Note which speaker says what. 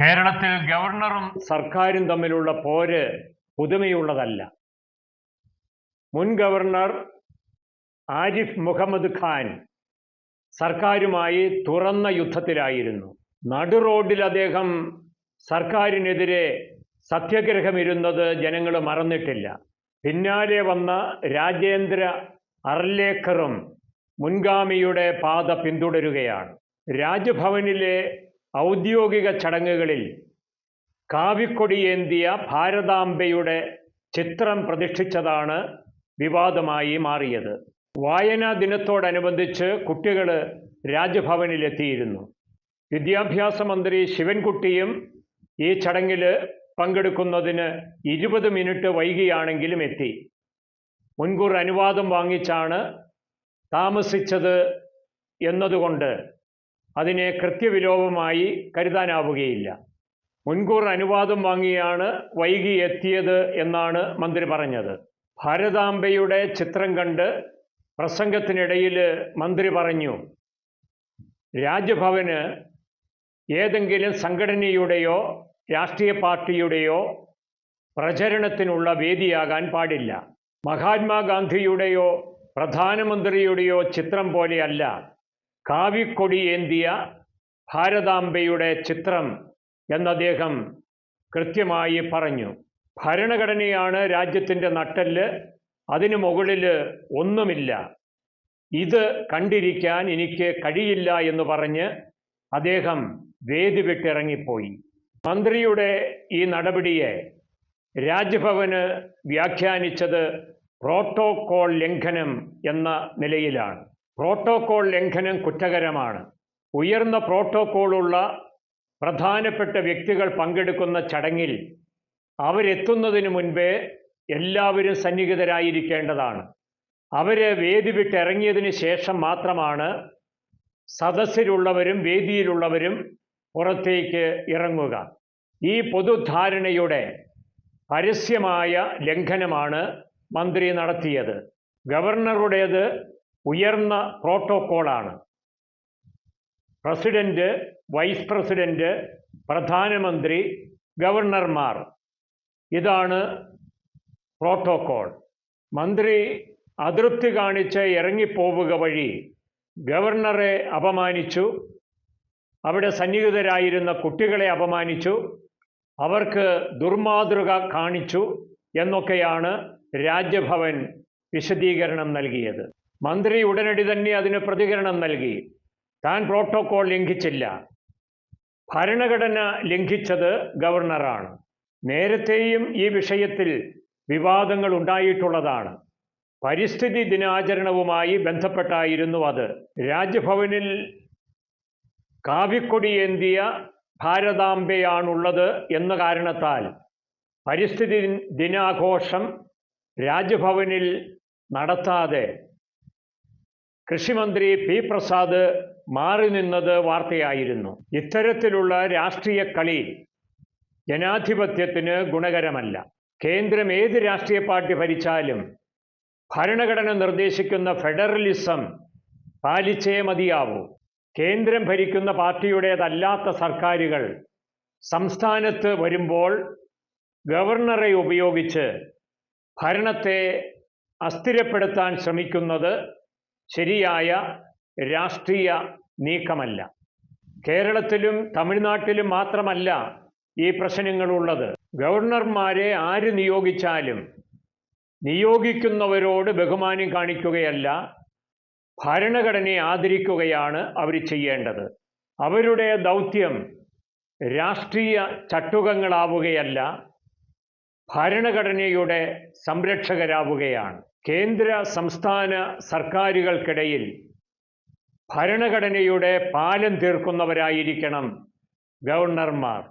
Speaker 1: കേരളത്തിൽ ഗവർണറും സർക്കാരും തമ്മിലുള്ള പോര് പുതുമയുള്ളതല്ല. മുൻ ഗവർണർ ആരിഫ് മുഹമ്മദ് ഖാൻ സർക്കാരുമായി തുറന്ന യുദ്ധത്തിലായിരുന്നു. നടു റോഡിൽ അദ്ദേഹം സർക്കാരിനെതിരെ സത്യഗ്രഹമിരുന്നത് ജനങ്ങൾ മറന്നിട്ടില്ല. പിന്നാലെ വന്ന രാജേന്ദ്ര അർലേക്കറും മുൻഗാമിയുടെ പാത പിന്തുടരുകയാണ്. രാജ്ഭവനിലെ ഔദ്യോഗിക ചടങ്ങുകളിൽ കാവിക്കൊടിയേന്തിയ ഭാരതാംബയുടെ ചിത്രം പ്രതിഷ്ഠിച്ചതാണ് വിവാദമായി മാറിയത്. വായനാ ദിനത്തോടനുബന്ധിച്ച് കുട്ടികൾ രാജ്ഭവനിലെത്തിയിരുന്നു. വിദ്യാഭ്യാസ മന്ത്രി ശിവൻകുട്ടിയും ഈ ചടങ്ങിൽ പങ്കെടുക്കുന്നതിന് ഇരുപത് മിനിറ്റ് വൈകിയാണെങ്കിലും എത്തി. മുൻകൂർ അനുവാദം വാങ്ങിച്ചാണ് താമസിച്ചത് എന്നതുകൊണ്ട് അതിനെ കൃത്യവിലോപമായി കരുതാനാവുകയില്ല. മുൻകൂർ അനുവാദം വാങ്ങിയാണ് വൈകി എത്തിയത് എന്നാണ് മന്ത്രി പറഞ്ഞത്. ഭാരതാംബയുടെ ചിത്രം കണ്ട് പ്രസംഗത്തിനിടയിൽ മന്ത്രി പറഞ്ഞു രാജ്ഭവന് ഏതെങ്കിലും സംഘടനയുടെയോ രാഷ്ട്രീയ പാർട്ടിയുടെയോ പ്രചരണത്തിനുള്ള വേദിയാകാൻ പാടില്ല. മഹാത്മാഗാന്ധിയുടെയോ പ്രധാനമന്ത്രിയുടെയോ ചിത്രം പോലെയല്ല. കാവിക്കൊടി ഏന്തിയ ഭാരതാംബയുടെ ചിത്രം എന്നദ്ദേഹം കൃത്യമായി പറഞ്ഞു. ഭരണഘടനയാണ് രാജ്യത്തിന്റെ നട്ടൽ അതിനു മുകളിൽ ഒന്നുമില്ല. ഇത് കണ്ടിരിക്കാൻ എനിക്ക് കഴിയില്ല എന്ന് പറഞ്ഞ് അദ്ദേഹം വേദി വിട്ടിറങ്ങിപ്പോയി. മന്ത്രിയുടെ ഈ നടപടിയെ രാജ്ഭവന് വ്യാഖ്യാനിച്ചത് പ്രോട്ടോകോൾ ലംഘനം എന്ന നിലയിലാണ്. പ്രോട്ടോകോൾ ലംഘനം കുറ്റകരമാണ്. ഉയർന്ന പ്രോട്ടോകോളുള്ള പ്രധാനപ്പെട്ട വ്യക്തികൾ പങ്കെടുക്കുന്ന ചടങ്ങിൽ അവരെത്തുന്നതിന് മുൻപേ എല്ലാവരും സന്നിഹിതരായിരിക്കേണ്ടതാണ്. അവരെ വേദി വിട്ടിറങ്ങിയതിന് ശേഷം മാത്രമാണ് സദസ്സിലുള്ളവരും വേദിയിലുള്ളവരും പുറത്തേക്ക് ഇറങ്ങുക. ഈ പൊതുധാരണയുടെ പരസ്യമായ ലംഘനമാണ് മന്ത്രി നടത്തിയത്. ഗവർണറുടേത് ഉയർന്ന പ്രോട്ടോക്കോളാണ്. പ്രസിഡന്റ് വൈസ് പ്രസിഡന്റ് പ്രധാനമന്ത്രി ഗവർണർമാർ. ഇതാണ് പ്രോട്ടോക്കോൾ. മന്ത്രി അതൃപ്തി കാണിച്ച് ഇറങ്ങിപ്പോവുക വഴി ഗവർണറെ അപമാനിച്ചു. അവിടെ സന്നിഹിതരായിരുന്ന കുട്ടികളെ അപമാനിച്ചു. അവർക്ക് ദുർമാതൃക കാണിച്ചു എന്നൊക്കെയാണ് രാജ്യഭവൻ വിശദീകരണം നൽകിയത്. മന്ത്രി ഉടനടി തന്നെ അതിന് പ്രതികരണം നൽകി. താൻ പ്രോട്ടോകോൾ ലംഘിച്ചില്ല. ഭരണഘടന ലംഘിച്ചത് ഗവർണറാണ്. നേരത്തെയും ഈ വിഷയത്തിൽ വിവാദങ്ങൾ ഉണ്ടായിട്ടുള്ളതാണ്. പരിസ്ഥിതി ദിനാചരണവുമായി ബന്ധപ്പെട്ടായിരുന്നു അത്. രാജ്ഭവനിൽ കാവിക്കൊടിയേന്തിയ ഭാരതാംബയാണുള്ളത് എന്ന കാരണത്താൽ പരിസ്ഥിതി ദിനാഘോഷം രാജ്ഭവനിൽ നടത്താതെ കൃഷിമന്ത്രി പി പ്രസാദ് മാറി നിന്നത് വാർത്തയായിരുന്നു. ഇത്തരത്തിലുള്ള രാഷ്ട്രീയ കളി ജനാധിപത്യത്തിന് ഗുണകരമല്ല. കേന്ദ്രം ഏത് രാഷ്ട്രീയ പാർട്ടി ഭരിച്ചാലും ഭരണഘടന നിർദ്ദേശിക്കുന്ന ഫെഡറലിസം പാലിച്ചേ മതിയാവൂ. കേന്ദ്രം ഭരിക്കുന്ന പാർട്ടിയുടേതല്ലാത്ത സർക്കാരുകൾ സംസ്ഥാനത്ത് വരുമ്പോൾ ഗവർണറെ ഉപയോഗിച്ച് ഭരണത്തെ അസ്ഥിരപ്പെടുത്താൻ ശ്രമിക്കുന്നത് ശരിയായ രാഷ്ട്രീയ നീക്കമല്ല. കേരളത്തിലും തമിഴ്നാട്ടിലും മാത്രമല്ല ഈ പ്രശ്നങ്ങളുള്ളത്. ഗവർണർമാരെ ആര് നിയോഗിച്ചാലും നിയോഗിക്കുന്നവരോട് ബഹുമാനം കാണിക്കുകയല്ല ഭരണഘടനയെ ആദരിക്കുകയാണ് അവർ ചെയ്യേണ്ടത്. അവരുടെ ദൗത്യം രാഷ്ട്രീയ ചട്ടുകങ്ങളാവുകയല്ല ഭരണഘടനയുടെ സംരക്ഷകരാവുകയാണ്. കേന്ദ്ര സംസ്ഥാന സർക്കാരുകൾക്കിടയിൽ ഭരണഘടനയുടെ പാലം തീർക്കുന്നവരായിരിക്കണം ഗവർണർമാർ.